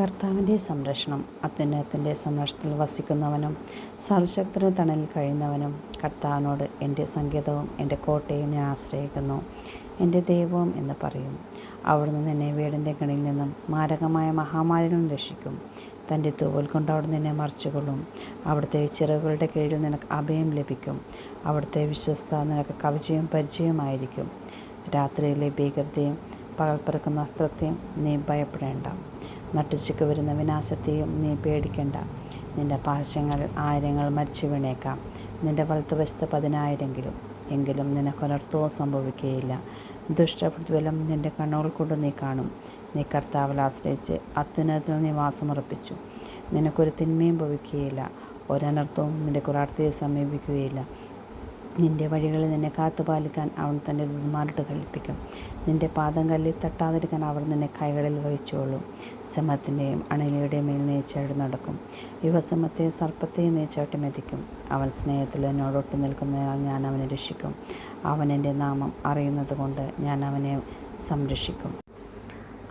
കർത്താവിന്റെ സംരക്ഷണം അത്യുന്നതത്തിന്റെ സംരക്ഷണത്തിൽ വസിക്കുന്നവനും സർവശക്തന് തണലിൽ കഴിയുന്നവനും കർത്താവിനോട് എന്റെ സങ്കേതവും എന്റെ കോട്ടയും ഞാൻ ആശ്രയിക്കുന്നു. എന്റെ ദൈവവും എന്ന് പറയും. അവിടുന്ന് നിന്നെ വീടിന്റെ കണിയിൽ നിന്നും മാരകമായ മഹാമാരികളും രക്ഷിക്കും. തന്റെ തൂവൽ കൊണ്ട് അവിടുന്ന് നിന്നെ മറിച്ചുകൊള്ളും. അവിടുത്തെ ചിറകുകളുടെ കീഴിൽ നിനക്ക് അഭയം ലഭിക്കും. അവിടുത്തെ വിശ്വസ്ത നിനക്ക് കവചയും പരിചയമായിരിക്കും രാത്രിയിലെ ഭീകരതയും പകൽപ്പിറക്കുന്ന അസ്ത്രത്തെയും നീ ഭയപ്പെടേണ്ട. നട്ടുച്ചയ്ക്ക് വരുന്ന വിനാശത്തെയും നീ പേടിക്കണ്ട. നിന്റെ പാർശ്വങ്ങൾ ആയിരങ്ങൾ മരിച്ചു വീണേക്കാം. നിന്റെ വലത്തുവശത്ത് പതിനായിരെങ്കിലും എങ്കിലും നിനക്കൊരർത്ഥവും സംഭവിക്കുകയില്ല. ദുഷ്ടപ്രതിഫലം നിന്റെ കണ്ണുകൾ കൊണ്ട് നീ കാണും. നീ കർത്താവിൽ ആശ്രയിച്ച് അത്യുന്നതത്തിൽ നീ വാസമുറപ്പിച്ചു നിനക്കൊരു തിന്മയും ഭവിക്കുകയില്ല. ഒരനർത്ഥവും നിന്റെ കുറാർത്ഥിയെ സമീപിക്കുകയില്ല. നിന്റെ വഴികളിൽ നിന്നെ കാത്തുപാലിക്കാൻ അവൻ തന്റെ ദൂതന്മാരോട് കൽപ്പിക്കും. നിന്റെ പാദം കല്ലിൽ തട്ടാതിരിക്കാൻ അവർ നിന്നെ കൈകളിൽ വഹിച്ചോളും. സമത്തിന്റെയും അണലിയുടെയും മേൽ നീ നടക്കും. യുവസമത്തെയും സർപ്പത്തെയും നീ മെതിക്കും. അവൻ സ്നേഹത്തിൽ എന്നോടൊട്ടി നിൽക്കുന്നതിനാൽ ഞാൻ അവനെ രക്ഷിക്കും. അവൻ എന്റെ നാമം അറിയുന്നത് കൊണ്ട് ഞാൻ അവനെ സംരക്ഷിക്കും.